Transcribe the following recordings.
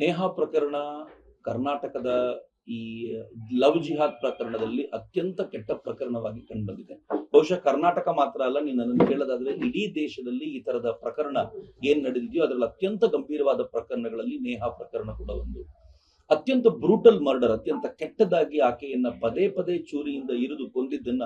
ನೇಹಾ ಪ್ರಕರಣ ಕರ್ನಾಟಕದ ಈ ಲವ್ ಜಿಹಾದ್ ಪ್ರಕರಣದಲ್ಲಿ ಅತ್ಯಂತ ಕೆಟ್ಟ ಪ್ರಕರಣವಾಗಿ ಕಂಡುಬಂದಿದೆ. ಬಹುಶಃ ಕರ್ನಾಟಕ ಮಾತ್ರ ಅಲ್ಲ, ನೀನು ನನ್ನನ್ನು ಕೇಳೋದಾದ್ರೆ ಇಡೀ ದೇಶದಲ್ಲಿ ಈ ತರದ ಪ್ರಕರಣ ಏನ್ ನಡೆದಿದೆಯೋ ಅದರಲ್ಲಿ ಅತ್ಯಂತ ಗಂಭೀರವಾದ ಪ್ರಕರಣಗಳಲ್ಲಿ ನೇಹಾ ಪ್ರಕರಣ ಕೂಡ ಒಂದು. ಅತ್ಯಂತ ಬ್ರೂಟಲ್ ಮರ್ಡರ್ ಅತ್ಯಂತ ಕೆಟ್ಟದಾಗಿ ಆಕೆಯನ್ನ ಪದೇ ಪದೇ ಚೂರಿಯಿಂದ ಇರಿದು ಕೊಂದಿದ್ದನ್ನ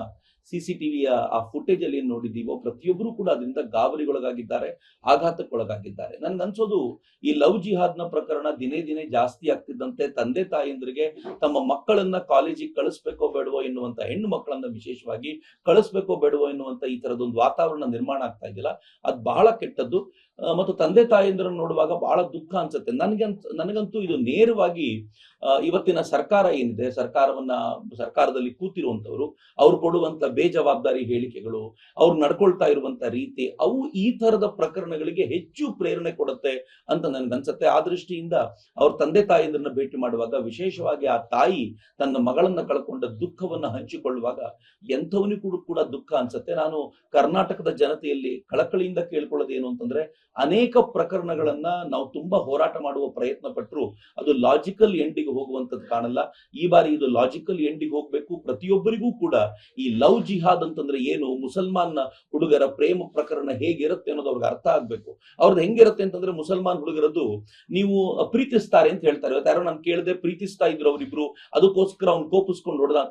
ಸಿಸಿಟಿವಿಯ ಆ ಫುಟೇಜ್ ಅಲ್ಲಿ ಏನ್ ನೋಡಿದೀವೋ ಪ್ರತಿಯೊಬ್ಬರು ಕೂಡ ಅದರಿಂದ ಗಾಬರಿಗೊಳಗಾಗಿದ್ದಾರೆ, ಆಘಾತಕ್ಕೊಳಗಾಗಿದ್ದಾರೆ. ನನ್ಗನ್ಸೋದು ಈ ಲವ್ ಜಿಹಾದ್ನ ಪ್ರಕರಣ ದಿನೇ ದಿನೇ ಜಾಸ್ತಿ ಆಗ್ತಿದ್ದಂತೆ ತಂದೆ ತಾಯಂದ್ರಿಗೆ, ತಮ್ಮ ಮಕ್ಕಳನ್ನ ಕಾಲೇಜಿಗೆ ಕಳಿಸ್ಬೇಕೋ ಬೇಡವೋ ಎನ್ನುವಂತ ಹೆಣ್ಣು ಮಕ್ಕಳನ್ನ ವಿಶೇಷವಾಗಿ ಕಳಿಸ್ಬೇಕೋ ಬೇಡವೋ ಎನ್ನುವಂತ ಈ ತರದೊಂದು ವಾತಾವರಣ ನಿರ್ಮಾಣ ಆಗ್ತಾ ಇದೆಯಲ್ಲ, ಅದು ಬಹಳ ಕೆಟ್ಟದ್ದು. ಮತ್ತು ತಂದೆ ತಾಯಂದಿರನ್ನು ನೋಡುವಾಗ ಬಹಳ ದುಃಖ ಅನ್ಸುತ್ತೆ. ನನಗೆ ನನಗಂತೂ ಇದು ನೇರವಾಗಿ ಇವತ್ತಿನ ಸರ್ಕಾರ ಏನಿದೆ, ಸರ್ಕಾರವನ್ನ, ಸರ್ಕಾರದಲ್ಲಿ ಕೂತಿರುವಂತವರು ಅವ್ರು ಕೊಡುವಂತ ಬೇಜವಾಬ್ದಾರಿ ಹೇಳಿಕೆಗಳು, ಅವ್ರು ನಡ್ಕೊಳ್ತಾ ಇರುವಂತ ರೀತಿ, ಅವು ಈ ತರದ ಪ್ರಕರಣಗಳಿಗೆ ಹೆಚ್ಚು ಪ್ರೇರಣೆ ಕೊಡುತ್ತೆ ಅಂತ ನನ್ಗನ್ಸುತ್ತೆ. ಆ ದೃಷ್ಟಿಯಿಂದ ಅವ್ರ ತಂದೆ ತಾಯಿಯನ್ನ ಭೇಟಿ ಮಾಡುವಾಗ, ವಿಶೇಷವಾಗಿ ಆ ತಾಯಿ ತನ್ನ ಮಗಳನ್ನ ಕಳ್ಕೊಂಡ ದುಃಖವನ್ನ ಹಂಚಿಕೊಳ್ಳುವಾಗ, ಎಂಥವನಿಗೂ ಕೂಡ ಕೂಡ ದುಃಖ ಅನ್ಸುತ್ತೆ. ನಾನು ಕರ್ನಾಟಕದ ಜನತೆಯಲ್ಲಿ ಕಳಕಳಿಯಿಂದ ಕೇಳ್ಕೊಳ್ಳೋದೇನು ಅಂತಂದ್ರೆ, ಅನೇಕ ಪ್ರಕರಣಗಳನ್ನ ನಾವು ತುಂಬಾ ಹೋರಾಟ ಮಾಡುವ ಪ್ರಯತ್ನ ಪಟ್ಟರು ಅದು ಲಾಜಿಕಲ್ ಎಂಡಿಗೆ ಹೋಗುವಂತದ್ದು ಕಾಣಲ್ಲ. ಈ ಬಾರಿ ಇದು ಲಾಜಿಕಲ್ ಎಂಡಿಗೆ ಹೋಗ್ಬೇಕು. ಪ್ರತಿಯೊಬ್ಬರಿಗೂ ಕೂಡ ಈ ಲವ್ ಜಿಹಾದ್ ಅಂತಂದ್ರೆ ಏನು? ಮುಸಲ್ಮಾನ್ ಹುಡುಗರ ಪ್ರೇಮ ಪ್ರಕರಣ ಹೇಗಿರುತ್ತೆ ಅನ್ನೋದು ಅವ್ರಿಗೆ ಅರ್ಥ ಆಗ್ಬೇಕು. ಅವ್ರದ್ದು ಹೆಂಗಿರುತ್ತೆ ಅಂತಂದ್ರೆ ಮುಸಲ್ಮಾನ್ ಹುಡುಗರದ್ದು ನೀವು ಪ್ರೀತಿಸ್ತಾರೆ ಅಂತ ಹೇಳ್ತಾರೆ. ಯಾರೋ ನಾನು ಕೇಳಿದೆ, ಪ್ರೀತಿಸ್ತಾ ಇದ್ರು ಅವ್ರಿಬ್ರು. ಅದಕ್ಕೋಸ್ಕರ ಅವ್ನು ಕೋಪಿಸ್ಕೊಂಡು ಹೊಡೆದ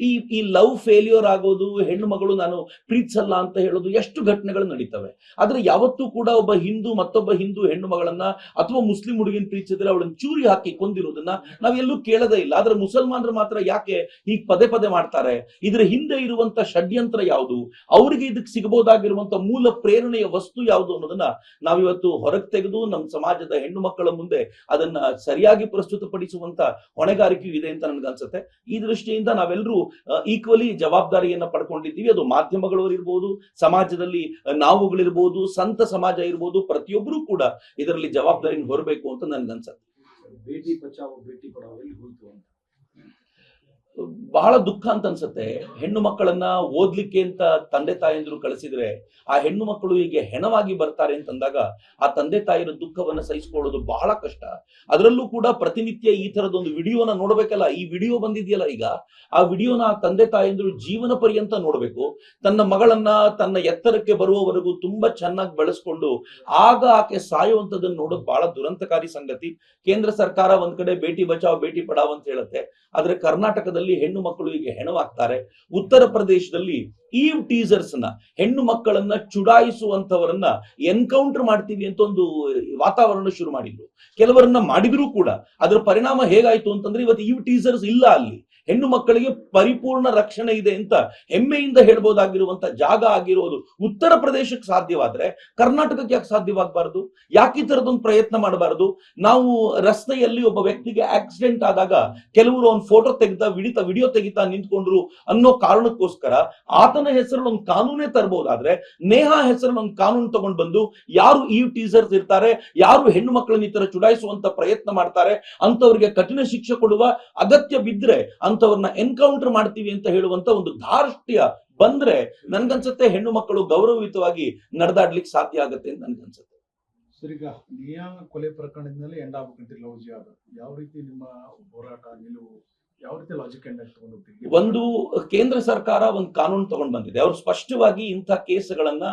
ಈ ಈ ಲವ್ ಫೇಲ್ಯೂರ್ ಆಗೋದು, ಹೆಣ್ಣು ಮಗಳು ನಾನು ಪ್ರೀತಿಸಲ್ಲ ಅಂತ ಹೇಳೋದು ಎಷ್ಟು ಘಟನೆಗಳು ನಡೀತವೆ. ಆದ್ರೆ ಯಾವತ್ತೂ ಕೂಡ ಒಬ್ಬ ಹಿಂದೂ, ಮತ್ತೊಬ್ಬ ಹಿಂದೂ ಹೆಣ್ಣು ಮಗಳನ್ನ ಅಥವಾ ಮುಸ್ಲಿಂ ಹುಡುಗಿನ ಪ್ರೀತಿಸಿದ್ರೆ ಅವಳನ್ನ ಚೂರಿ ಹಾಕಿ ಕೊಂದಿರೋದನ್ನ ನಾವೆಲ್ಲೂ ಕೇಳದೇ ಇಲ್ಲ. ಆದ್ರೆ ಮುಸಲ್ಮಾನರು ಮಾತ್ರ ಯಾಕೆ ಈಗ ಪದೇ ಪದೇ ಮಾಡ್ತಾರೆ? ಇದ್ರ ಹಿಂದೆ ಇರುವಂತ ಷಡ್ಯಂತ್ರ ಯಾವುದು? ಅವರಿಗೆ ಇದಕ್ಕೆ ಸಿಗಬಹುದಾಗಿರುವಂತ ಮೂಲ ಪ್ರೇರಣೆಯ ವಸ್ತು ಯಾವುದು ಅನ್ನೋದನ್ನ ನಾವಿವತ್ತು ಹೊರಗೆ ತೆಗೆದು ನಮ್ಮ ಸಮಾಜದ ಹೆಣ್ಣು ಮಕ್ಕಳ ಮುಂದೆ ಅದನ್ನ ಸರಿಯಾಗಿ ಪ್ರಸ್ತುತಪಡಿಸುವಂತ ಹೊಣೆಗಾರಿಕೆಯೂ ಇದೆ ಅಂತ ನನ್ಗನ್ಸುತ್ತೆ. ಈ ದೃಷ್ಟಿಯಿಂದ ನಾವೆಲ್ಲರೂ ಈಕ್ವಲಿ ಜವಾಬ್ದಾರಿಯನ್ನ ಪಡ್ಕೊಂಡಿದ್ದೀವಿ. ಅದು ಮಾಧ್ಯಮಗಳು ಇರ್ಬೋದು ಸಮಾಜದಲ್ಲಿ ನಾವುಗಳಿರ್ಬೋದು, ಸಂತ ಸಮಾಜ ಇರ್ಬೋದು, ಪ್ರತಿಯೊಬ್ಬರೂ ಕೂಡ ಇದರಲ್ಲಿ ಜವಾಬ್ದಾರಿನ ಹೊರಬೇಕು ಅಂತ ನನ್ಗನ್ಸತ್ತೆ. ಬೇಟಿ ಬಚಾವೋ ಬೇಟಿ ಪಡಾವೋ ಎಲ್ಲಿ ಹೋಯ್ತು ಅಂತ? ಬಹಳ ದುಃಖ ಅಂತ ಅನ್ಸುತ್ತೆ. ಹೆಣ್ಣು ಮಕ್ಕಳನ್ನ ಓದ್ಲಿಕ್ಕೆ ಅಂತ ತಂದೆ ತಾಯಂದ್ರು ಕಳಿಸಿದ್ರೆ ಆ ಹೆಣ್ಣು ಮಕ್ಕಳು ಹೀಗೆ ಹೆಣವಾಗಿ ಬರ್ತಾರೆ ಅಂತಂದಾಗ ಆ ತಂದೆ ತಾಯಿರ ದುಃಖವನ್ನ ಸಹಿಸಿಕೊಳ್ಳೋದು ಬಹಳ ಕಷ್ಟ. ಅದರಲ್ಲೂ ಕೂಡ ಪ್ರತಿನಿತ್ಯ ಈ ತರದೊಂದು ವಿಡಿಯೋನ ನೋಡ್ಬೇಕಲ್ಲ, ಈ ವಿಡಿಯೋ ಬಂದಿದೆಯಲ್ಲ ಈಗ, ಆ ವಿಡಿಯೋನ ಆ ತಂದೆ ತಾಯಂದ್ರು ಜೀವನ ಪರ್ಯಂತ ನೋಡ್ಬೇಕು. ತನ್ನ ಮಗಳನ್ನ ತನ್ನ ಎತ್ತರಕ್ಕೆ ಬರುವವರೆಗೂ ತುಂಬಾ ಚೆನ್ನಾಗಿ ಬೆಳೆಸ್ಕೊಂಡು ಆಗ ಆಕೆ ಸಾಯುವಂತದನ್ನ ನೋಡೋದು ಬಹಳ ದುರಂತಕಾರಿ ಸಂಗತಿ. ಕೇಂದ್ರ ಸರ್ಕಾರ ಒಂದ್ ಕಡೆ ಬೇಟಿ ಬಚಾವ್, ಬೇಟಿ ಪಡಾವ್ ಅಂತ ಹೇಳುತ್ತೆ. ಆದ್ರೆ ಕರ್ನಾಟಕದಲ್ಲಿ ಹೆಣ್ಣು ಮಕ್ಕಳು ಈಗ ಹೆಣವಾಗ್ತಾರೆ. ಉತ್ತರ ಪ್ರದೇಶದಲ್ಲಿ ಈವ್ ಟೀಸರ್ಸ್ನ, ಹೆಣ್ಣು ಮಕ್ಕಳನ್ನ ಚುಡಾಯಿಸುವಂತವರನ್ನ ಎನ್ಕೌಂಟರ್ ಮಾಡ್ತೀವಿ ಅಂತ ಒಂದು ವಾತಾವರಣ ಶುರು ಮಾಡಿದ್ರು. ಕೆಲವರನ್ನ ಮಾಡಿದ್ರು ಕೂಡ. ಅದರ ಪರಿಣಾಮ ಹೇಗಾಯ್ತು ಅಂತಂದ್ರೆ ಇವತ್ತು ಈವ್ ಟೀಸರ್ಸ್ ಇಲ್ಲ ಅಲ್ಲಿ. ಹೆಣ್ಣು ಮಕ್ಕಳಿಗೆ ಪರಿಪೂರ್ಣ ರಕ್ಷಣೆ ಇದೆ ಅಂತ ಹೆಮ್ಮೆಯಿಂದ ಹೇಳ್ಬೋದಾಗಿರುವಂತ ಜಾಗ ಆಗಿರೋದು ಉತ್ತರ ಪ್ರದೇಶಕ್ಕೆ ಸಾಧ್ಯವಾದ್ರೆ ಕರ್ನಾಟಕಕ್ಕೆ ಯಾಕೆ ಸಾಧ್ಯವಾಗಬಾರದು? ಯಾಕೆ ಈ ಪ್ರಯತ್ನ ಮಾಡಬಾರದು? ನಾವು ರಸ್ತೆಯಲ್ಲಿ ಒಬ್ಬ ವ್ಯಕ್ತಿಗೆ ಆಕ್ಸಿಡೆಂಟ್ ಆದಾಗ ಕೆಲವರು ಒಂದು ಫೋಟೋ ತೆಗಿತಾ ವಿಡಿತ ವಿಡಿಯೋ ತೆಗಿತಾ ನಿಂತ್ಕೊಂಡ್ರು ಅನ್ನೋ ಕಾರಣಕ್ಕೋಸ್ಕರ ಆತನ ಹೆಸರಲ್ಲಿ ಒಂದು ಕಾನೂನೇ ತರಬಹುದಾದ್ರೆ ನೇಹಾ ಹೆಸರಲ್ಲಿ ಒಂದು ಕಾನೂನು ತಗೊಂಡು ಬಂದು ಯಾರು ಈ ಟೀಸರ್ಸ್ ಇರ್ತಾರೆ, ಯಾರು ಹೆಣ್ಣು ಮಕ್ಕಳನ್ನ ಈ ತರ ಚುಡಾಯಿಸುವಂತ ಪ್ರಯತ್ನ ಮಾಡ್ತಾರೆ ಅಂತವ್ರಿಗೆ ಕಠಿಣ ಶಿಕ್ಷೆ ಕೊಡುವ ಅಗತ್ಯ ಬಿದ್ರೆ ಅಂತವ್ರನ್ನ ಎನ್ಕೌಂಟರ್ ಮಾಡ್ತೀವಿ ಅಂತ ಹೇಳುವಂತ ಒಂದು ಧಾರ್ಷ್ಟ್ಯ ಬಂದ್ರೆ ನನ್ಗನ್ಸುತ್ತೆ ಹೆಣ್ಣು ಮಕ್ಕಳು ಗೌರವಯುತವಾಗಿ ನಡೆದಾಡ್ಲಿಕ್ಕೆ ಸಾಧ್ಯ ಆಗುತ್ತೆ ಅಂತ ನನ್ಗನ್ಸುತ್ತೆ. ಸರ್, ಈಗ ನಿಯಾ ಕೊಲೆ ಪ್ರಕರಣದಿಂದಲೇ ಎಂಡ್ ಆಗ್ಬೇಕಂತ ಲವ್ ಜಿಹಾದ್ ಯಾವ ರೀತಿ ನಿಮ್ಮ ಹೋರಾಟ, ನಿಲುವು ಯಾವ ರೀತಿ ಲಾಜಿಕ್ ಒಂದು ಕೇಂದ್ರ ಸರ್ಕಾರ ಒಂದು ಕಾನೂನು ತಗೊಂಡ್ ಬಂದಿದೆ. ಅವರು ಸ್ಪಷ್ಟವಾಗಿ ಇಂಥ ಕೇಸ್ಗಳನ್ನ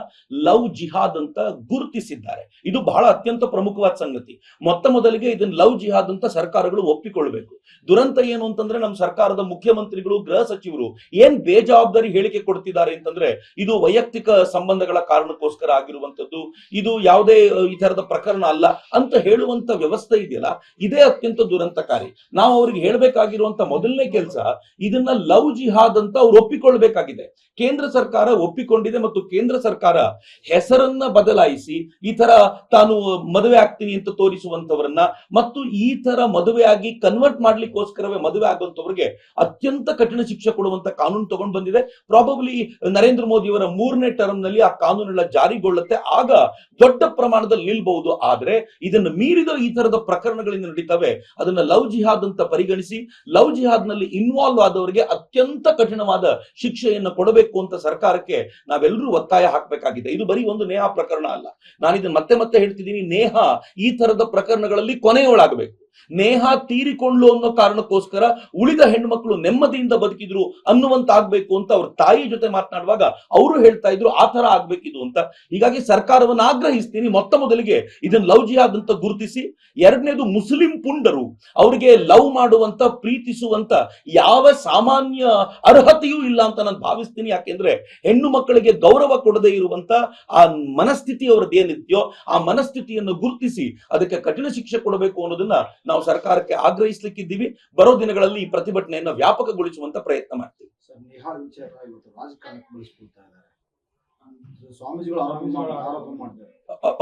ಲವ್ ಜಿಹಾದ್ ಅಂತ ಗುರುತಿಸಿದ್ದಾರೆ. ಇದು ಬಹಳ ಅತ್ಯಂತ ಪ್ರಮುಖವಾದ ಸಂಗತಿ. ಮೊತ್ತ ಮೊದಲಿಗೆ ಇದನ್ನ ಲವ್ ಜಿಹಾದ್ ಅಂತ ಸರ್ಕಾರಗಳು ಒಪ್ಪಿಕೊಳ್ಬೇಕು. ದುರಂತ ಏನು ಅಂತಂದ್ರೆ ನಮ್ಮ ಸರ್ಕಾರದ ಮುಖ್ಯಮಂತ್ರಿಗಳು, ಗೃಹ ಸಚಿವರು ಏನ್ ಬೇಜವಾಬ್ದಾರಿ ಹೇಳಿಕೆ ಕೊಡ್ತಿದ್ದಾರೆ ಅಂತಂದ್ರೆ ಇದು ವೈಯಕ್ತಿಕ ಸಂಬಂಧಗಳ ಕಾರಣಕ್ಕೋಸ್ಕರ ಆಗಿರುವಂತದ್ದು ಇದು ಯಾವುದೇ ಈ ತರದ ಪ್ರಕರಣ ಅಲ್ಲ ಅಂತ ಹೇಳುವಂತ ವ್ಯವಸ್ಥೆ ಇದೆಯಲ್ಲ? ಇದೇ ಅತ್ಯಂತ ದುರಂತಕಾರಿ. ನಾವು ಅವ್ರಿಗೆ ಹೇಳ್ಬೇಕಾಗಿರುವಂತ ಮೊದಲನೇ ಕೆಲಸ ಇದನ್ನ ಲವ್ ಜಿಹಾದ್ ಅಂತ ಅವ್ರು ಒಪ್ಪಿಕೊಳ್ಬೇಕಾಗಿದೆ. ಕೇಂದ್ರ ಸರ್ಕಾರ ಒಪ್ಪಿಕೊಂಡಿದೆ ಮತ್ತು ಕೇಂದ್ರ ಸರ್ಕಾರ ಹೆಸರನ್ನ ಬದಲಾಯಿಸಿ ಈ ತರ ತಾನು ಮದುವೆ ಆಗ್ತೀನಿ ಅಂತ ತೋರಿಸುವಂತವರನ್ನ ಮತ್ತು ಈ ತರ ಮದುವೆ ಆಗಿ ಕನ್ವರ್ಟ್ ಮಾಡ್ಲಿಕ್ಕೋಸ್ಕರವೇ ಮದುವೆ ಆಗುವಂತವ್ರಿಗೆ ಅತ್ಯಂತ ಕಠಿಣ ಶಿಕ್ಷೆ ಕೊಡುವಂತ ಕಾನೂನು ತಗೊಂಡು ಬಂದಿದೆ. ಪ್ರಾಬಬ್ಲಿ ನರೇಂದ್ರ ಮೋದಿ ಅವರ ಮೂರನೇ ಟರ್ಮ್ನಲ್ಲಿ ಆ ಕಾನೂನೆಲ್ಲ ಜಾರಿಗೊಳ್ಳುತ್ತೆ. ಆಗ ದೊಡ್ಡ ಪ್ರಮಾಣದಲ್ಲಿ ನಿಲ್ಬಹುದು. ಆದ್ರೆ ಇದನ್ನು ಮೀರಿದ ಈ ತರದ ಪ್ರಕರಣಗಳಿಂದ ನಡೀತವೆ. ಅದನ್ನ ಲವ್ ಜಿಹಾದ್ ಅಂತ ಪರಿಗಣಿಸಿ, ಲವ್ ಜಿಹಾದ್ ನಲ್ಲಿ ಇನ್ವಾಲ್ವ್ ಆದವರಿಗೆ ಅತ್ಯಂತ ಕಠಿಣವಾದ ಶಿಕ್ಷೆಯನ್ನು ಕೊಡಬೇಕು ಅಂತ ಸರ್ಕಾರಕ್ಕೆ ನಾವೆಲ್ಲರೂ ಒತ್ತಾಯ ಹಾಕಬೇಕಾಗಿದೆ. ಇದು ಬರೀ ಒಂದು ನೇಹ ಪ್ರಕರಣ ಅಲ್ಲ. ನಾನು ಇದನ್ನ ಮತ್ತೆ ಮತ್ತೆ ಹೇಳ್ತಿದ್ದೀನಿ, ನೇಹ ಈ ತರದ ಪ್ರಕರಣಗಳಲ್ಲಿ ಕೊನೆಯವಳಾಗಬೇಕು. ನೇಹ ತೀರಿಕೊಂಡ್ಲು ಅನ್ನೋ ಕಾರಣಕ್ಕೋಸ್ಕರ ಉಳಿದ ಹೆಣ್ಮಕ್ಳು ನೆಮ್ಮದಿಯಿಂದ ಬದುಕಿದ್ರು ಅನ್ನುವಂತ ಆಗ್ಬೇಕು ಅಂತ ಅವ್ರ ತಾಯಿ ಜೊತೆ ಮಾತನಾಡುವಾಗ ಅವರು ಹೇಳ್ತಾ ಇದ್ರು, ಆ ತರ ಆಗ್ಬೇಕಿದು ಅಂತ. ಹೀಗಾಗಿ ಸರ್ಕಾರವನ್ನು ಆಗ್ರಹಿಸ್ತೀನಿ, ಮೊತ್ತ ಮೊದಲಿಗೆ ಇದನ್ನ ಲವ್ ಜಿಹಾದ್ ಅಂತ ಗುರುತಿಸಿ. ಎರಡನೇದು ಮುಸ್ಲಿಂ ಪುಂಡರು, ಅವರಿಗೆ ಲವ್ ಮಾಡುವಂತ, ಪ್ರೀತಿಸುವಂತ ಯಾವ ಸಾಮಾನ್ಯ ಅರ್ಹತೆಯೂ ಇಲ್ಲ ಅಂತ ನಾನು ಭಾವಿಸ್ತೀನಿ. ಯಾಕೆಂದ್ರೆ ಹೆಣ್ಣು ಮಕ್ಕಳಿಗೆ ಗೌರವ ಕೊಡದೇ ಇರುವಂತ ಆ ಮನಸ್ಥಿತಿ ಅವ್ರದ್ದು ಏನಿದೆಯೋ ಆ ಮನಸ್ಥಿತಿಯನ್ನು ಗುರುತಿಸಿ ಅದಕ್ಕೆ ಕಠಿಣ ಶಿಕ್ಷೆ ಕೊಡಬೇಕು ಅನ್ನೋದನ್ನ ನಾವು ಸರ್ಕಾರಕ್ಕೆ ಆಗ್ರಹಿಸ್ಲಿಕ್ಕಿದ್ದೀವಿ. ಬರೋ ದಿನಗಳಲ್ಲಿ ಈ ಪ್ರತಿಭಟನೆಯನ್ನು ವ್ಯಾಪಕಗೊಳಿಸುವಂತ ಪ್ರಯತ್ನ ಮಾಡ್ತೀವಿ. ಸ್ವಾಮೀಜಿಗಳು ಆರೋಪ ಮಾಡ್ತಾರೆ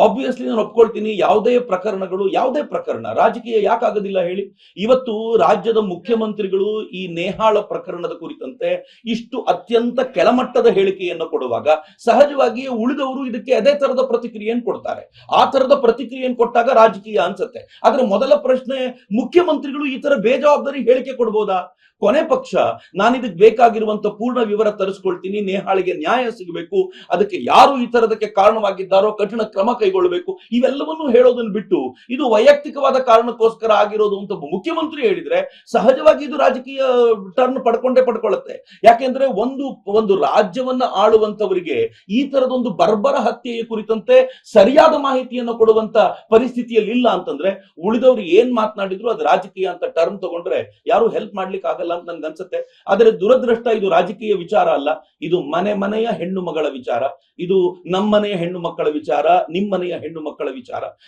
ಆಬ್ವಿಯಸ್ಲಿ ನಾನು ಒಪ್ಕೊಳ್ತೀನಿ, ಯಾವುದೇ ಪ್ರಕರಣಗಳು, ಯಾವುದೇ ಪ್ರಕರಣ, ರಾಜಕೀಯ ಯಾಕಾಗೋದಿಲ್ಲ ಹೇಳಿ. ಇವತ್ತು ರಾಜ್ಯದ ಮುಖ್ಯಮಂತ್ರಿಗಳು ಈ ನೇಹಾಳ ಪ್ರಕರಣದ ಕುರಿತಂತೆ ಇಷ್ಟು ಅತ್ಯಂತ ಕೆಳಮಟ್ಟದ ಹೇಳಿಕೆಯನ್ನು ಕೊಡುವಾಗ ಸಹಜವಾಗಿಯೇ ಉಳಿದವರು ಇದಕ್ಕೆ ಅದೇ ತರದ ಪ್ರತಿಕ್ರಿಯೆಯನ್ನು ಕೊಡ್ತಾರೆ. ಆ ತರದ ಪ್ರತಿಕ್ರಿಯೆಯನ್ನು ಕೊಟ್ಟಾಗ ರಾಜಕೀಯ ಅನ್ಸುತ್ತೆ. ಆದ್ರೆ ಮೊದಲ ಪ್ರಶ್ನೆ, ಮುಖ್ಯಮಂತ್ರಿಗಳು ಈ ತರ ಬೇಜವಾಬ್ದಾರಿ ಹೇಳಿಕೆ ಕೊಡ್ಬೋದಾ? ಕೊನೆ ಪಕ್ಷ ನಾನು ಇದಕ್ಕೆ ಬೇಕಾಗಿರುವಂತ ಪೂರ್ಣ ವಿವರ ತರಿಸ್ಕೊಳ್ತೀನಿ, ನೇಹಾಳಿಗೆ ನ್ಯಾಯ ಸಿಗಬೇಕು, ಅದಕ್ಕೆ ಯಾರು ಈ ತರದಕ್ಕೆ ಕಾರಣವಾಗಿದ್ದಾರೋ, ಕಠಿಣ ಕ್ರಮ ಕೈಗೊಳ್ಳಬೇಕು ಇವೆಲ್ಲವನ್ನೂ ಹೇಳೋದನ್ನು ಬಿಟ್ಟು ಇದು ವೈಯಕ್ತಿಕವಾದ ಕಾರಣಕ್ಕೋಸ್ಕರ ಆಗಿರೋದು ಅಂತ ಮುಖ್ಯಮಂತ್ರಿ ಹೇಳಿದ್ರೆ ಸಹಜವಾಗಿ ಇದು ರಾಜಕೀಯ ಟರ್ನ್ ಪಡ್ಕೊಂಡೇ ಪಡ್ಕೊಳ್ಳುತ್ತೆ. ಯಾಕೆಂದ್ರೆ ಒಂದು ಒಂದು ರಾಜ್ಯವನ್ನ ಆಳುವಂತವರಿಗೆ ಈ ತರದೊಂದು ಬರ್ಬರ ಹತ್ಯೆಯ ಕುರಿತಂತೆ ಸರಿಯಾದ ಮಾಹಿತಿಯನ್ನು ಕೊಡುವಂತ ಪರಿಸ್ಥಿತಿಯಲ್ಲಿ ಇಲ್ಲ ಅಂತಂದ್ರೆ ಉಳಿದವರು ಏನ್ ಮಾತನಾಡಿದ್ರು ಅದು ರಾಜಕೀಯ ಅಂತ ಟರ್ನ್ ತಗೊಂಡ್ರೆ ಯಾರು ಹೆಲ್ಪ್ ಮಾಡ್ಲಿಕ್ಕೆ ಆಗಲ್ಲ ಅಂತ ನನ್ಗೆ ಅನ್ಸುತ್ತೆ. ಆದರೆ ದುರದೃಷ್ಟ ಇದು ರಾಜಕೀಯ ವಿಚಾರ ಅಲ್ಲ. ಇದು ಮನೆ ಮನೆಯ ಹೆಣ್ಣು ಮಗಳ ವಿಚಾರ. ಇದು ನಮ್ಮನೆಯ ಹೆಣ್ಣು ಮಕ್ಕಳ ವಿಚಾರ ನಿಮ್ಮನೆಯ ಹೆಣ್ಣು ಮಕ್ಕಳ ವಿಚಾರ.